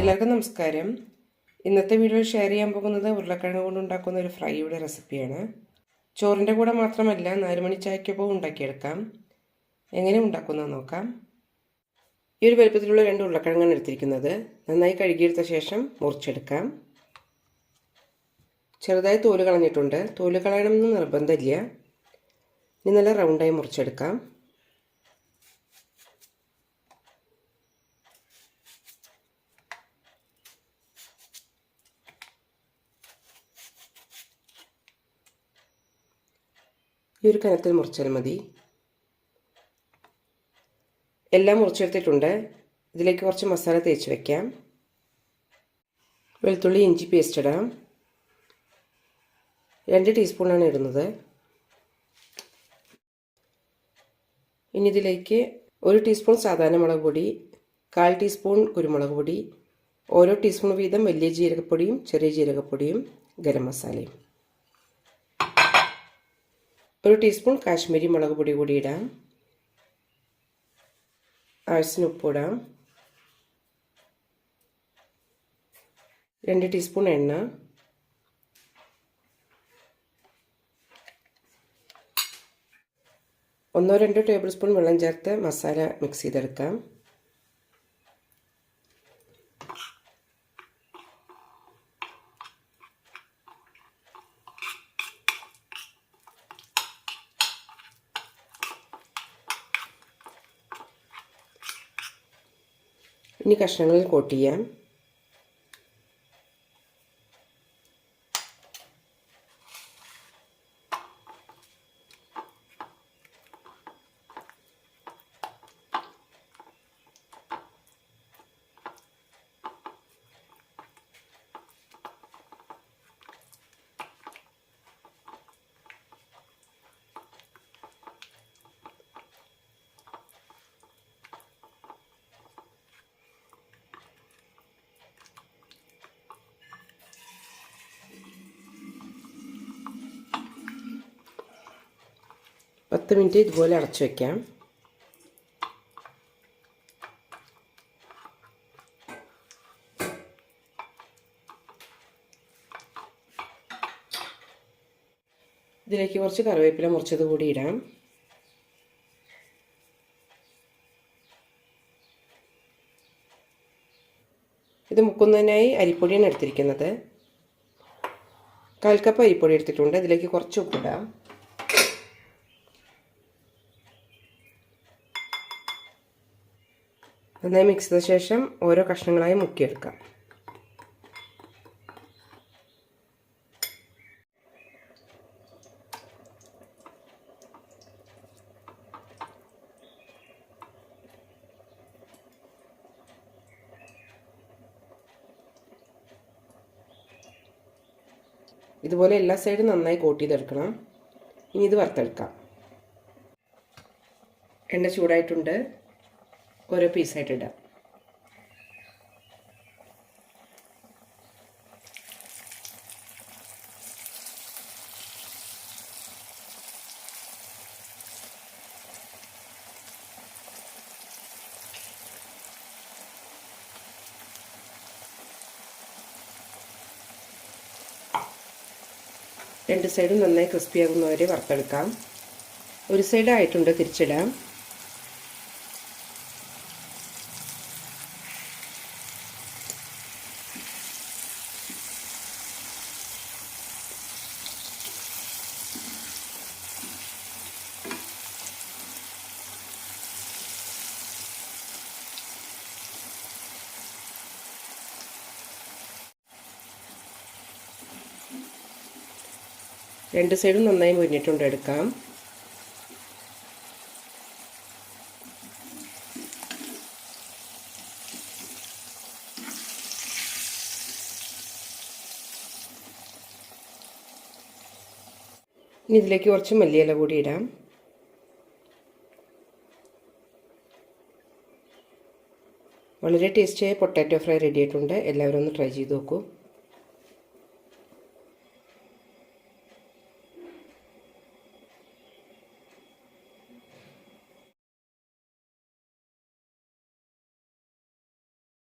എല്ലാവർക്കും നമസ്കാരം. ഇന്നത്തെ വീഡിയോയിൽ ഷെയർ ചെയ്യാൻ പോകുന്നത് ഉരുളക്കിഴങ്ങ് കൊണ്ട് ഉണ്ടാക്കുന്ന ഒരു ഫ്രൈയുടെ റെസിപ്പിയാണ് ചോറിന്റെ കൂടെ മാത്രമല്ല നാലുമണി ചായക്കൊപ്പം ഉണ്ടാക്കിയെടുക്കാം. എങ്ങനെ ഉണ്ടാക്കുന്നത് നോക്കാം. ഈ ഒരു വലുപ്പത്തിലുള്ള രണ്ട് ഉരുളക്കിഴങ്ങാണ് എടുത്തിരിക്കുന്നത്. നന്നായി കഴുകിയെടുത്ത ശേഷം മുറിച്ചെടുക്കാം. ചെറുതായി തോൽ കളഞ്ഞിട്ടുണ്ട്. തോൽ കളയണമെന്ന് നിർബന്ധമില്ല. ഇനി നല്ല റൗണ്ടായി മുറിച്ചെടുക്കാം. ഈ ഒരു കനത്തിൽ മുറിച്ചാൽ മതി. എല്ലാം മുറിച്ചെടുത്തിട്ടുണ്ട്. ഇതിലേക്ക് കുറച്ച് മസാല തേച്ച് വയ്ക്കാം വെളുത്തുള്ളി ഇഞ്ചി പേസ്റ്റ് ഇടാം. രണ്ട് ടീസ്പൂണാണ് ഇടുന്നത്. ഇനി ഇതിലേക്ക് ഒരു ടീസ്പൂൺ സാധാരണ മുളക് പൊടി കാൽ ടീസ്പൂൺ കുരുമുളക് പൊടി ഓരോ ടീസ്പൂൺ വീതം വലിയ ജീരകപ്പൊടിയും ചെറിയ ജീരകപ്പൊടിയും ഗരം മസാലയും. ഒരു ടീസ്പൂൺ കാശ്മീരി മുളക് പൊടി കൂടി ഇടാം. ആവശ്യത്തിന് ഉപ്പിടാം രണ്ട് ടീസ്പൂൺ എണ്ണ. ഒന്നോ രണ്ടോ ടേബിൾ സ്പൂൺ വെള്ളം ചേർത്ത് മസാല മിക്സ് ചെയ്തെടുക്കാം. ഇനി കഷ്ണങ്ങളിൽ കോട്ട് ചെയ്യാം. പത്ത് മിനിറ്റ് ഇതുപോലെ അടച്ചു വയ്ക്കാം ഇതിലേക്ക് കുറച്ച് കറിവേപ്പില മുറിച്ചത് കൂടി ഇടാം. ഇത് മുക്കുന്നതിനായി അരിപ്പൊടിയാണ് എടുത്തിരിക്കുന്നത്. കാൽ കപ്പ് അരിപ്പൊടി എടുത്തിട്ടുണ്ട്. ഇതിലേക്ക് കുറച്ച് ഉപ്പിടാം. നന്നായി മിക്സ് ചെയ്ത ശേഷം ഓരോ കഷ്ണങ്ങളായി മുക്കിയെടുക്കാം. ഇതുപോലെ എല്ലാ സൈഡും നന്നായി കോട്ട് ചെയ്തെടുക്കണം. ഇനി ഇത് വറുത്തെടുക്കാം. എണ്ണ ചൂടായിട്ടുണ്ട്. ഓരോ പീസായിട്ട് ഇടാം. രണ്ട് സൈഡും നന്നായി ക്രിസ്പി ആകുന്നവരെ വറുത്തെടുക്കാം. ഒരു സൈഡ് ആയിട്ടുണ്ട് തിരിച്ചിടാം. രണ്ട് സൈഡും നന്നായി മുരിഞ്ഞിട്ടുണ്ട് എടുക്കാം. ഇനി ഇതിലേക്ക് കുറച്ച് മല്ലിയില കൂടി ഇടാം. വളരെ ടേസ്റ്റിയായ പൊട്ടാറ്റോ ഫ്രൈ റെഡി ആയിട്ടുണ്ട്. എല്ലാവരും ഒന്ന് ട്രൈ ചെയ്ത് നോക്കൂ.